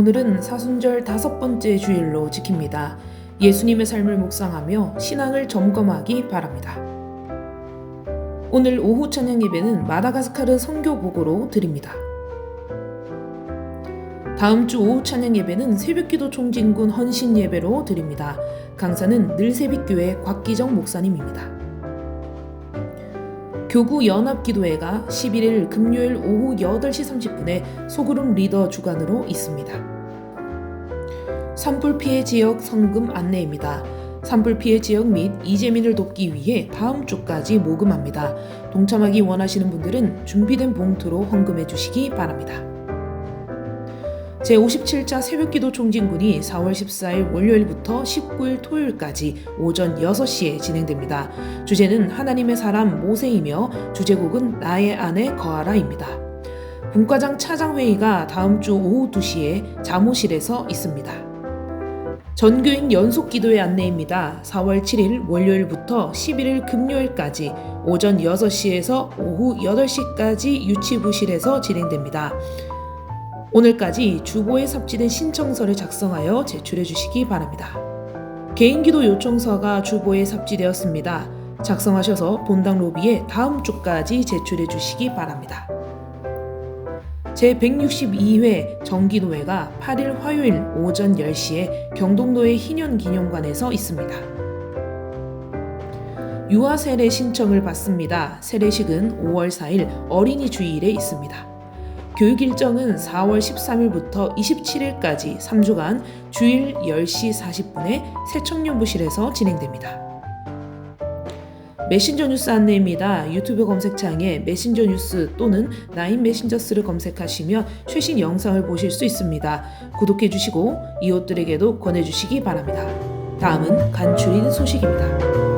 오늘은 사순절 다섯 번째 주일로 지킵니다. 예수님의 삶을 묵상하며 신앙을 점검하기 바랍니다. 오늘 오후 찬양 예배는 마다가스카르 선교 보고로 드립니다. 다음 주 오후 찬양 예배는 새벽기도 총진군 헌신 예배로 드립니다. 강사는 늘새빛교회 곽기정 목사님입니다. 교구 연합기도회가 11일 금요일 오후 8시 30분에 소그룹 리더 주관으로 있습니다. 산불 피해 지역 성금 안내입니다. 산불 피해 지역 및 이재민을 돕기 위해 다음 주까지 모금합니다. 동참하기 원하시는 분들은 준비된 봉투로 헌금해 주시기 바랍니다. 제57차 새벽기도 총진군이 4월 14일 월요일부터 19일 토요일까지 오전 6시에 진행됩니다. 주제는 하나님의 사람 모세이며 주제곡은 나의 안에 거하라입니다. 분과장 차장회의가 다음 주 오후 2시에 자모실에서 있습니다. 전교인 연속 기도의 안내입니다. 4월 7일 월요일부터 11일 금요일까지 오전 6시에서 오후 8시까지 유치부실에서 진행됩니다. 오늘까지 주보에 삽지된 신청서를 작성하여 제출해 주시기 바랍니다. 개인기도 요청서가 주보에 삽지되었습니다. 작성하셔서 본당 로비에 다음 주까지 제출해 주시기 바랍니다. 제162회 정기노회가 8일 화요일 오전 10시에 경동도의 희년기념관에서 있습니다. 유아 세례 신청을 받습니다. 세례식은 5월 4일 어린이 주일에 있습니다. 교육 일정은 4월 13일부터 27일까지 3주간 주일 10시 40분에 새청년부실에서 진행됩니다. 메신저 뉴스 안내입니다. 유튜브 검색창에 메신저 뉴스 또는 나인 메신저스를 검색하시면 최신 영상을 보실 수 있습니다. 구독해 주시고 이웃들에게도 권해 주시기 바랍니다. 다음은 간추린 소식입니다.